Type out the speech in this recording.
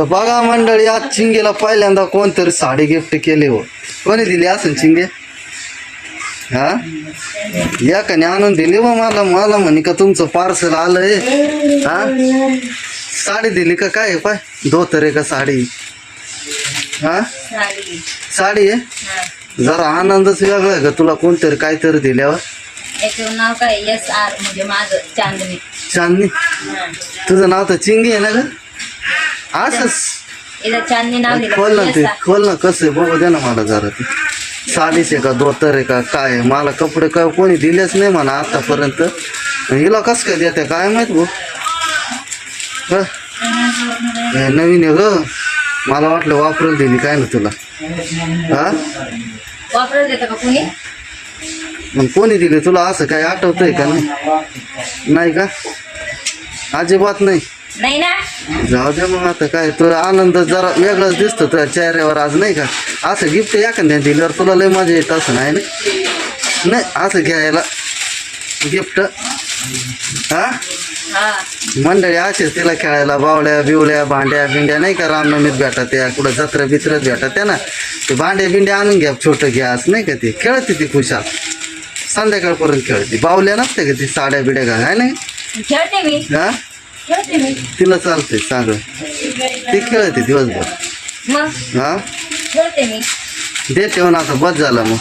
तर बघा मंडळी आज चिंगेला पहिल्यांदा कोणतरी साडी गिफ्ट केली हो. कोणी दिली असं चिंगे हा? या कने आणून दिली व मला. मला म्हणे का तुमचं पार्सल आलंय. हा? साडी दिली का काय? पाय धोतर का साडी? हा? साडी आहे? हा जरा आनंदच वेगळा आहे का? तुला कोणतरी काहीतरी दिल्यावर याचं नाव काय? एस आर म्हणजे माझं चांदणी. चांदणी? हा. तुझं नाव तर चिंगी आहे ना ग? असंच. नाव दिलं खोल ना ते. खोल ना कसं आहे बघू दे ना मला जरा. ते साडीच आहे का धोतर आहे का काय आहे? मला कपडे काय कोणी दिलेच नाही म्हणा आतापर्यंत. हिला कसं काय देते काय माहीत भाऊ हं? हे नवीन आहे ग. मला वाटलं वापरून दिली काय ना तुला. हा? वापरत देतं का कुणी? मग कोणी दिली? तुला असं काय आठवतंय का नाही? नाही का? अजिबात नाही. नाही ना? जाऊ दे मग आता काय तुला आनंद जरा वेगळाच दिसतो तुझ्या चेहऱ्यावर आज नाही का? असं गिफ्ट एखाद्या दिल्यावर तुला लय मजा येत असं नाही ना? नाही असं घ्यायला गिफ्ट हा? हा. मंडळी असेच तिला खेळायला बावड्या बिवड्या भांड्या बिंड्या नाही का? रामनवमीत भेटत त्या कुठं जत्रा बित्रत भेटत त्या ना? ते भांड्या बिंड्या आणून घ्या छोटं गॅस नाही का ते? खेळते ती खुशाल. संध्याकाळपर्यंत खेळते. बावल्या नसते का ती साड्या बिड्या घाल आहे नाही खेळते मी. हा? तिला चालते चांगलं ती खेळते दिवसभर. हा? खेळते मी. दे ठेवून आता बस झाला मग.